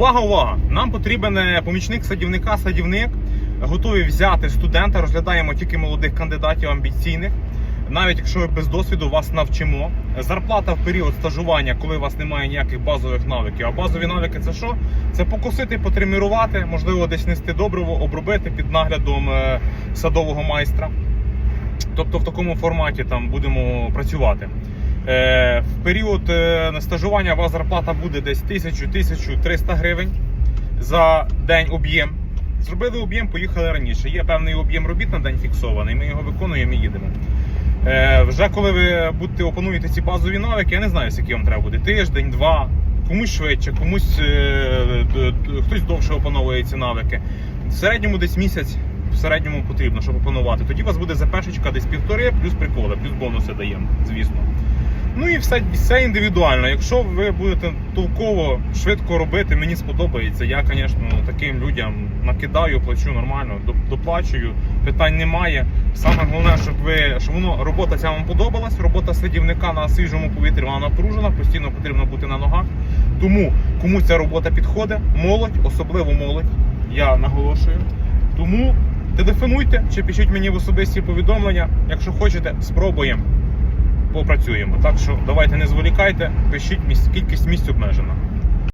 Увага, увага! Нам потрібен е, помічник садівника, садівник. Готові взяти студента, розглядаємо тільки молодих кандидатів амбіційних. Навіть якщо ви без досвіду вас навчимо. Зарплата в період стажування, коли у вас немає ніяких базових навиків. А базові навики це що? Це покосити, потренувати, можливо, десь нести добриво, обробити під наглядом е, садового майстра. Тобто в такому форматі там будемо працювати. Е, в період е, на стажування у вас зарплата буде десь 1000-1300 гривень за день об'єм. Зробили об'єм, поїхали раніше. Є певний об'єм робіт на день фіксований, ми його виконуємо і їдемо. Е, вже коли ви будете опануєте ці базові навики, я не знаю, скільки вам треба буде. Тиждень, два, комусь швидше, комусь хтось довше опановує ці навики. В середньому десь місяць в середньому потрібно, щоб опанувати. Тоді у вас буде запешечка десь півтори, плюс приколи, плюс бонуси даємо, звісно. Ну і все, все індивідуально. Якщо ви будете толково швидко робити, мені сподобається. Я, звісно, таким людям накидаю, плачу нормально, доплачую, питань немає. Саме головне, щоб ви щоб воно робота ця вам подобалась. Робота садівника на свіжому повітрі вона напружена, постійно потрібно бути на ногах. Тому кому ця робота підходить, молодь, особливо молодь, я наголошую. Тому телефонуйте чи пишіть мені в особисті повідомлення. Якщо хочете, спробуємо попрацюємо. Так що давайте не зволікайте, пишіть кількість місць обмежена.